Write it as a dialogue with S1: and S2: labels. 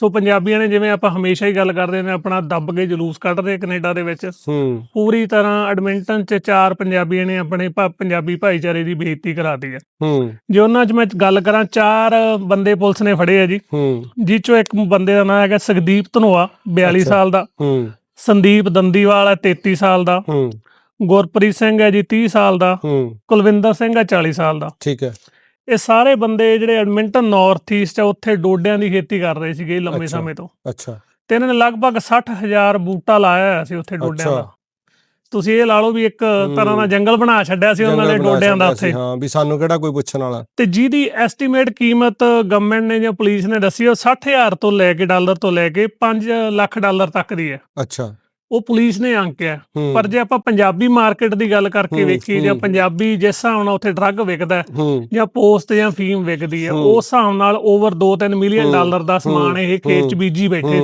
S1: ਸੋ ਪੰਜਾਬੀਆਂ ਨੇ ਜਿਵੇਂ ਆਪਾਂ ਹਮੇਸ਼ਾ ਹੀ ਗੱਲ ਕਰਦੇ ਨੇ ਆਪਣਾ ਦੱਬ ਕੇ ਜਲੂਸ ਕੱਢ ਰਹੇ ਕੈਨੇਡਾ ਦੇ ਵਿੱਚ।
S2: ਹੂੰ।
S1: ਪੂਰੀ ਤਰ੍ਹਾਂ ਐਡਮਿੰਟਨ ਚ ਚਾਰ ਪੰਜਾਬੀਆਂ ਨੇ ਆਪਣੇ ਪੰਜਾਬੀ ਭਾਈਚਾਰੇ ਦੀ ਬੇਇੱਜ਼ਤੀ ਕਰਾਤੀ ਹੈ।
S2: ਹੂੰ।
S1: ਜੇ ਉਹਨਾਂ 'ਚ ਮੈਂ ਗੱਲ ਕਰਾਂ ਚਾਰ ਬੰਦੇ ਪੁਲਿਸ ਨੇ ਫੜੇ ਆ ਜੀ।
S2: ਹੂੰ।
S1: ਜਿਹ ਚੋਂ ਇੱਕ ਬੰਦੇ ਦਾ ਨਾਮ ਹੈਗਾ ਸੁਖਦੀਪ ਧਨੋਆ 42
S2: ਅੱਛਾ।
S1: ਸਾਲ ਦਾ।
S2: ਹੂੰ।
S1: ਸੰਦੀਪ ਦੰਦੀਵਾਲ ਹੈ 33 ਸਾਲ ਦਾ।
S2: ਹੂੰ।
S1: ਗੁਰਪ੍ਰੀਤ ਸਿੰਘ ਹੈ ਜੀ 30 ਸਾਲ ਦਾ।
S2: ਹੂੰ।
S1: ਕੁਲਵਿੰਦਰ ਸਿੰਘ ਹੈ 40 ਸਾਲ ਦਾ।
S2: ਠੀਕ ਹੈ।
S1: ਇਹ ਸਾਰੇ ਬੰਦੇ ਜਿਹੜੇ ਐਡਮਿੰਟਨ ਨਾਰਥ ਈਸਟ ਆ ਉੱਥੇ ਡੋਡਿਆਂ ਦੀ ਖੇਤੀ ਕਰ ਰਹੇ ਸੀਗੇ ਲੰਮੇ
S2: ਅੱਛਾ।
S1: ਸਮੇਂ ਤੋਂ।
S2: ਅੱਛਾ।
S1: ਤੇ ਇਹਨਾਂ ਨੇ ਲਗਭਗ 60000 ਬੂਟਾ ਲਾਇਆ ਹੋਇਆ ਸੀ ਉੱਥੇ ਡੋਡਿਆਂ
S2: ਅੱਛਾ।
S1: ਦਾ। ਤੁਸੀਂ ਇਹ ਲਾ ਲਓ ਵੀ ਇੱਕ ਤਰ੍ਹਾਂ ਦਾ ਜੰਗਲ ਬਣਾ ਛੱਡਿਆ ਸੀ ਉਹਨਾਂ ਨੇ
S2: ਜੰਗਲ ਬਣਾ
S1: ਡੋਡਿਆਂ ਦਾ
S2: ਛੱਡਿਆ ਸੀ,
S1: ਉੱਥੇ
S2: ਹਾਂ ਵੀ ਸਾਨੂੰ ਕਿਹੜਾ ਕੋਈ ਪੁੱਛਣ ਵਾਲਾ?
S1: ਤੇ ਜਿਹਦੀ ਐਸਟੀਮੇਟ ਕੀਮਤ ਗਵਰਨਮੈਂਟ ਨੇ ਜਾਂ ਪੁਲਿਸ ਨੇ ਦੱਸੀ ਉਹ 60000 ਤੋਂ ਲੈ ਕੇ ਡਾਲਰ ਤੋਂ ਲੈ ਕੇ 5 ਲੱਖ ਡਾਲਰ ਤੱਕ ਦੀ ਹੈ।
S2: ਅੱਛਾ।
S1: ਉਹ ਪੁਲਿਸ ਨੇ ਅੰਕਿਆ ਪਰ ਜੇ ਆਪਾਂ ਪੰਜਾਬੀ ਮਾਰਕੀਟ ਦੀ ਗੱਲ ਕਰਕੇ ਵੇਖੀਏ ਜਾਂ। ਪੰਜਾਬੀ ਜਿਸ ਹਿਸਾਬ ਨਾਲ ਉੱਥੇ ਡਰੱਗ ਵਿਕਦਾ ਜਾਂ ਪੋਸਟ ਜਾਂ ਫੀਮ ਵਿਕਦੀ ਹੈ। ਉਸ ਹਿਸਾਬ ਨਾਲ ਓਵਰ 2-3 ਮਿਲੀਅਨ ਡਾਲਰ ਦਾ ਸਮਾਨ ਇਹ ਖੇਤ ਚ ਬੀਜੀ ਬੈਠੇ